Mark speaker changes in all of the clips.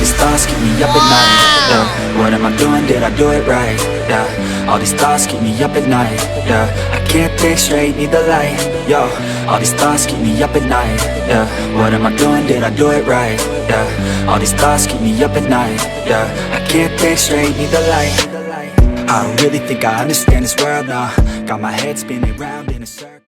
Speaker 1: these thoughts keep me up at night. Yeah. What am I doing? Did I do it right? Yeah. All these thoughts keep me up at night. Yeah. I can't think straight, need the light. Yo. All these thoughts keep me up at night. Yeah. What am I doing? Did I do it right? Yeah. All these thoughts keep me up at night. Yeah. I can't think straight, need the light. I don't really think I understand this world now. Got my head spinning round in a circle.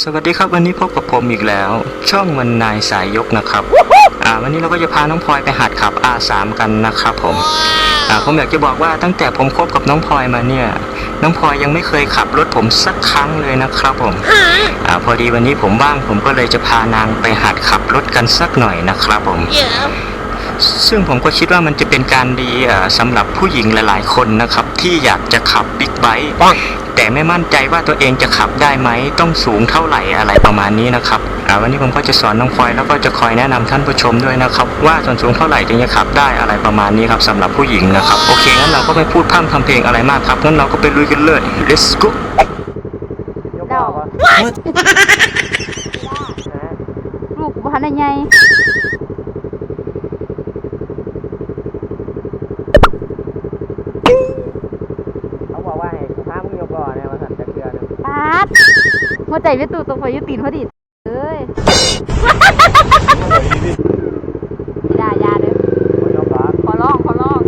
Speaker 2: สวัสดีครับวันนี้พบกับผมอีกแล้ว ช่องมันนายสายยกนะครับอ่าวันนี้เราก็จะพาน้องพลอยไปหัดขับ R3 กันนะครับผมอ่าผมอยากจะบอกว่าตั้งแต่ผมคบกับน้องพลอยมาเนี่ย น้องพลอยยังไม่เคยขับรถผมสักครั้งเลยนะครับผมอ่าพอดีวันนี้ผมว่างผมก็เลยจะพานางไปหัดขับรถกันสักหน่อยนะครับผมซึ่งผมก็คิดว่ามันจะเป็นการดีอ่าสำหรับผู้หญิงหลาย ๆ คนนะครับ ที่อยากจะขับบิ๊กไบค์ แต่ไม่มั่นใจว่าตัวเองจะขับได้ไหมต้องสูงเท่าไหร่อะไรประมาณนี้นะครับอ่าวันนี้ผมก็จะสอนน้องฟอยแล้วก็จะคอยแนะนำท่านผู้ชมด้วยนะครับ ว่าส่วนสูงเท่าไหร่ถึงจะขับได้อะไรประมาณนี้ครับสำหรับผู้หญิงนะครับโอเคงั้นเราก็ไม่พูดพร่ำทำเพลงอะไรมากครับงั้นเราก็ไปลุยกันเลย let's go
Speaker 3: เดาลูกกูพันได้ไง
Speaker 2: เขาบอกว่าให้พามึงยกล้อเนี่ยมาสั่นจะเกลือนะ
Speaker 3: ปาดหัว ใจไม่ตูตรงไปยุตีนพอดีเอ้ยอย่าอย่าเด้อขอร้องขอร้อง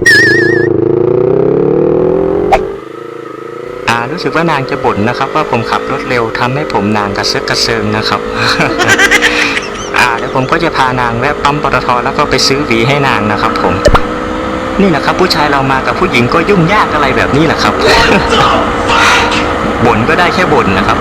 Speaker 2: อ่ารู้สึกว่านางจะบ่นนะครับ ว่าผมขับรถเร็วทำให้ผมนางกระเซึกกระเซิงนะครับ อ่าเดี๋ยวผมก็จะพานางแวะปั๊มปตทแล้วก็ไปซื้อหวีให้นางนะครับ ผม นี่แหละครับ ผู้ชายเรามากับผู้หญิงก็ยุ่งยากอะไรแบบนี้แหละครับ บ่นก็ได้แค่บ่นนะครับ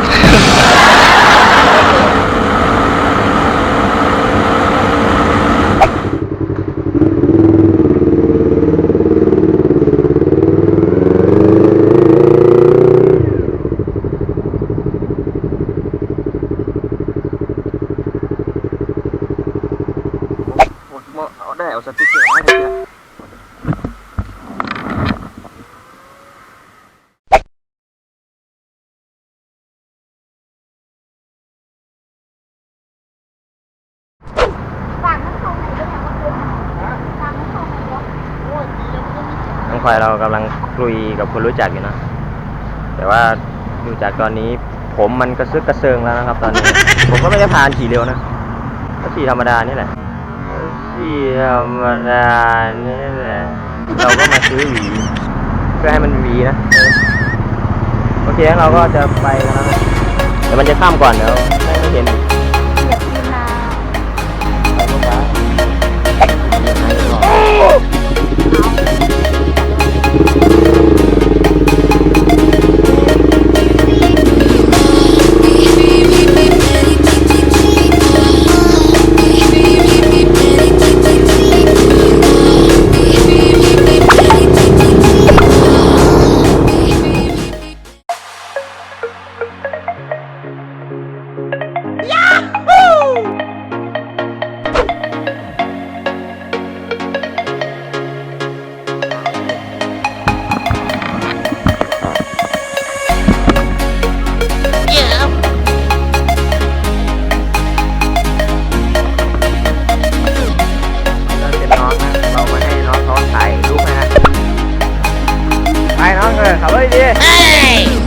Speaker 2: ได้เอาสติ๊กเกอร์มาให้เฝา
Speaker 3: กน้ำทองไหนด้วยนะว่าคุณฝากน้ำทองไหนวะ
Speaker 2: น้องควายเรากำลังคุยกับคนรู้จักอยู่นะ แต่ว่าดูจากตอนนี้ ผมมันกระซึกกระเซิงแล้วนะครับ ตอนนี้ ผมก็ไม่ได้พานขี่เร็วนะก็ขี่ธรรมดานี่แหละขี่ธรรมดานี่แหละเราก็มาซื้อหวีเพื่อให้มันหวีนะเออโอเคงั้นเราก็จะไปกันแล้วนะเดี๋ยวมันจะข้ามก่อนเดี๋ยว ดี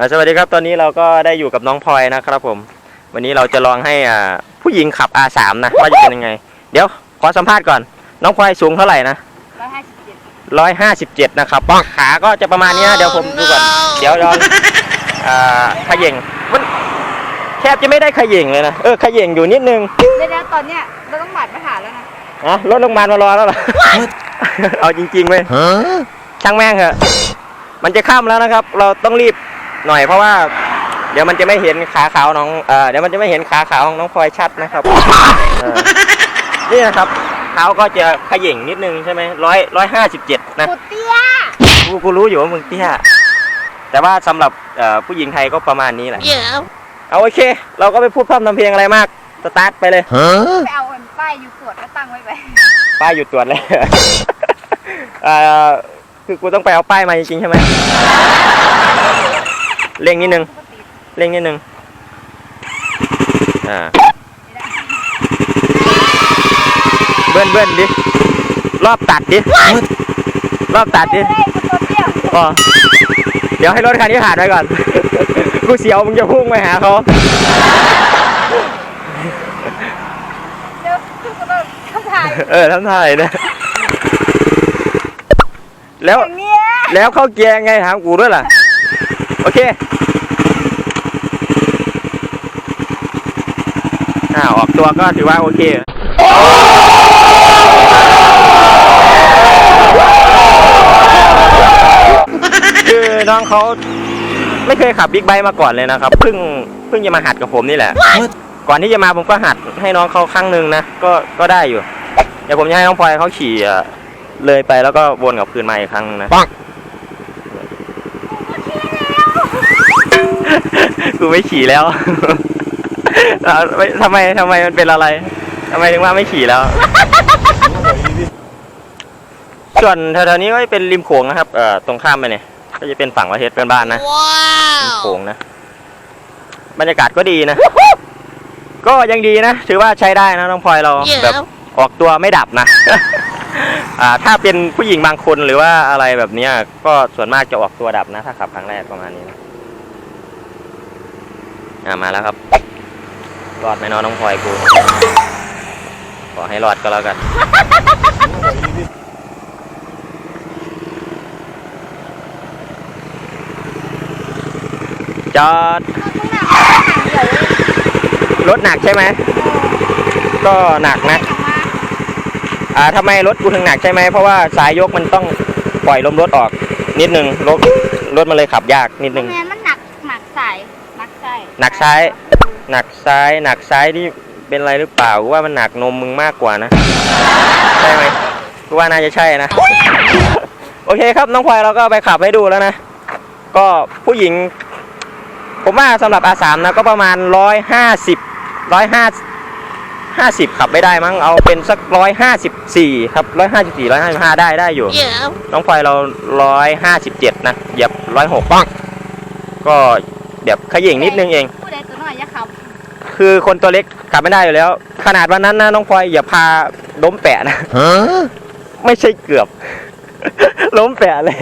Speaker 4: สวัสดีครับตอนนี้เราก็ได้อยู่กับน้องพลอยนะครับผม วันนี้เราจะลองให้อ่าผู้หญิงขับ R3 นะว่าจะเป็นยังไง เดี๋ยวขอสัมภาษณ์ก่อน น้องพลอยสูงเท่าไหร่นะ
Speaker 3: ร้อยห้าสิบเจ็ด
Speaker 4: ร้อยห้าสิบเจ็ดนะครับขาก็จะประมาณเนี้ยเดี๋ยวผมดูก่อน เดี๋ยวลองอ่าขย่งมันแทบจะไม่ได้ขย่งเลยนะเออขย่งอยู่นิดนึง
Speaker 3: เดี๋ยวๆตอนเนี้ยเราต้องบัดมาหาแล้วนะ
Speaker 4: นะรถโรงพยาบาลมารอแล้วเหรอเอาจริงๆเว้ยช่างแม่งเถอะมันจะข้ามแล้วนะครับ เราต้องรีบ หน่อยเพราะว่า เดี๋ยวมันจะไม่เห็นขาขาวน้องเออเดี๋ยวมันจะไม่เห็นขาขาวของน้องพลอยชัดนะครับเออนี่นะครับเท้าก็จะขย่งนิดนึงใช่ไหมร้อยร้อยห้าสิบเจ็ดนะ
Speaker 3: กูเตี้ย
Speaker 4: กูกูรู้อยู่ว่ามึงเตี้ยแต่ว่าสำหรับเอ่อผู้หญิงไทยก็ประมาณนี้แหละเอาโอเค เราก็ไปพูดพร่ำทำเพลงอะไรมาก สตาร์ทไปเลย
Speaker 3: ไปเอาอันป้ายอยู่ตรวจแล้วตั้งไว้ไป
Speaker 4: ป้ายหยุดตรวจเลย เอ่อคือกูต้องไปเอาป้ายมาจริงๆใช่ไหม เร่งนิดนึง เร่งนิดนึง อ่า เบิ้ลเบิ้ลดิ รอบตัดดิ รอบตัดดิ
Speaker 3: ไม่ได้กูตัวเตี้ย
Speaker 4: อ๋อเดี๋ยวให้รถคันนี้ผ่านไปก่อน กูเสียวมึงจะพุ่งไปหาเขา
Speaker 3: เดี๋ยวกูต้องคำถ่าย
Speaker 4: เออทำท่าไหนเนี่ยแล้ว
Speaker 3: อย่างเนี้ย
Speaker 4: แล้วเข้าเกียร์ไงถามกูด้วยล่ะโอเคอ่าออกตัวก็ถือว่าโอเคคือน้องเขาไม่เคยขับบิ๊กไบค์มาก่อนเลยนะครับเพิ่งเพิ่งจะมาหัดกับผมนี่แหละ ก่อนที่จะมาผมก็หัดให้น้องเขาครั้งหนึ่งนะก็ก็ได้อยู่เดี๋ยวผมจะให้น้องพลอยเขาขี่อะเลยไปแล้วก็วนกลับคืนมาอีกครั้งหนึงนะ กูไม่ขี่แล้วอ่าไม่ทำไมทำไมมันเป็นอะไรทำไมถึงว่าไม่ขี่แล้วส่วนแถวๆนี้ก็จะเป็นริมโขงนะครับ เอ่อ ตรงข้ามไปเนี่ย ก็จะเป็นฝั่งประเทศเพื่อนบ้านนะริมโขงนะ บรรยากาศก็ดีนะ ก็ยังดีนะ ถือว่าใช้ได้นะน้องพลอยเรา แบบออกตัวไม่ดับนะ อ่า ถ้าเป็นผู้หญิงบางคนหรือว่าอะไรแบบเนี้ยก็ส่วนมากจะออกตัวดับนะ ถ้าขับครั้งแรกประมาณนี้นะ อ่ามาแล้วครับ รอดไหมน้องน้องพลอยกู ขอให้รอดก็แล้วกัน จอด รถหนักใช่ไหม ก็หนักนะ อ่าทำไมรถกูถึงหนักใช่ไหม เพราะว่าสายยกมันต้องปล่อยลมรถออกนิดนึงรถรถมันเลยขับยากนิดนึง
Speaker 3: มันกสายหนักสาย
Speaker 4: หนักซ้าย หนักซ้าย หนักซ้ายนี่เป็นอะไรหรือเปล่ากูว่ามันหนักนมมึงมากกว่านะใช่ไหมกูว่าน่าจะใช่นะโอเคครับน้องพลอยเราก็ไปขับให้ดูแล้วนะ ก็ผู้หญิง ผมว่าสำหรับอาสามนะก็ประมาณร้อยห้าสิบร้อยห้าห้าสิบขับไม่ได้มั้งเอาเป็นสักร้อยห้าสิบสี่ครับร้อยห้าสิบสี่ร้อยห้าสิบห้าได้ได้อยู่ น้องพลอยเราร้อยห้าสิบเจ็ดนะเหยียบร้อยหกป้องก็ แบบขย่งนิดนึงเอง
Speaker 3: ผู้ใดตัวน้อยอย่าขับ
Speaker 4: คือคนตัวเล็กขับไม่ได้อยู่แล้ว ขนาดวันนั้นนะน้องพลอยอย่าพาล้มแปะนะ ไม่ใช่เกือบ ล้มแปะเลย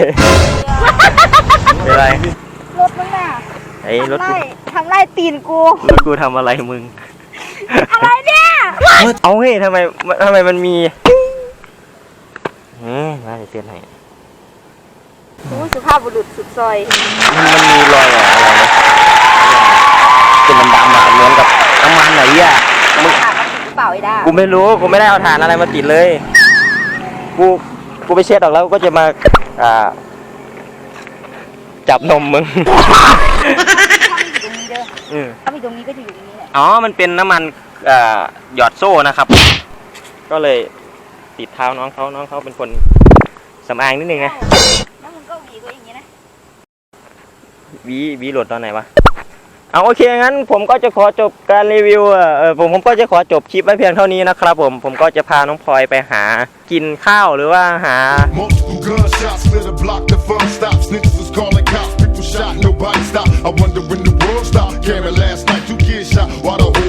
Speaker 4: เป็นไร
Speaker 3: รถมึงน่ะ
Speaker 4: ไอ้รถ
Speaker 3: ทำ
Speaker 4: กู
Speaker 3: ไล่ทำไล่ตีนกู
Speaker 4: รถกูทำอะไรมึง
Speaker 3: อะไรเนี่ย
Speaker 4: เอาเฮ้ยทำไมทำไมมันมีอืมน่าจะเส้นให้
Speaker 3: โอ้สุภาพบุรุษสุดซอย
Speaker 4: มันมันมีรอยอะไรนะเป็นดำๆอะเหมือนกับน้ำมันไหนอะมึง
Speaker 3: ถามว่าติดหรือเปล่าไอ้ด้า
Speaker 4: กูไม่รู้กูไม่ได้เอาถ่านอะไรมาติดเลย กูกูไปเช็ดออกแล้วก็จะมาอ่าจับนมมึง
Speaker 3: ถ้าไม่อยู่ตรงนี้เด้อ
Speaker 4: อืม
Speaker 3: ถ้าไม่ตรงนี้ก็จะอยู่ตรงนี้แหละ
Speaker 4: อ๋อ มันเป็นน้ำมันเอ่อหยอดโซ่นะครับ ก็เลยติดเท้าน้องเขาน้องเขาเป็นคนสำอางนิดนึงนะ
Speaker 3: แล้วมึงก็หวีตัวอย่างนี้นะ
Speaker 4: วีวีโหลดตอนไหนวะเอาโอเคงั้นผมก็จะขอจบการรีวิวเอ่อเออผมผมก็จะขอจบคลิปไว้เพียงเท่านี้นะครับผมผมก็จะพาน้องพลอยไปหากินข้าวหรือว่าหา
Speaker 5: Multiple gunshots lit a block, the fun stops. Niggas was calling cops, people shot nobody stop. I wonder when the world stop. Cameron last night, two kids shot while the whole block staring.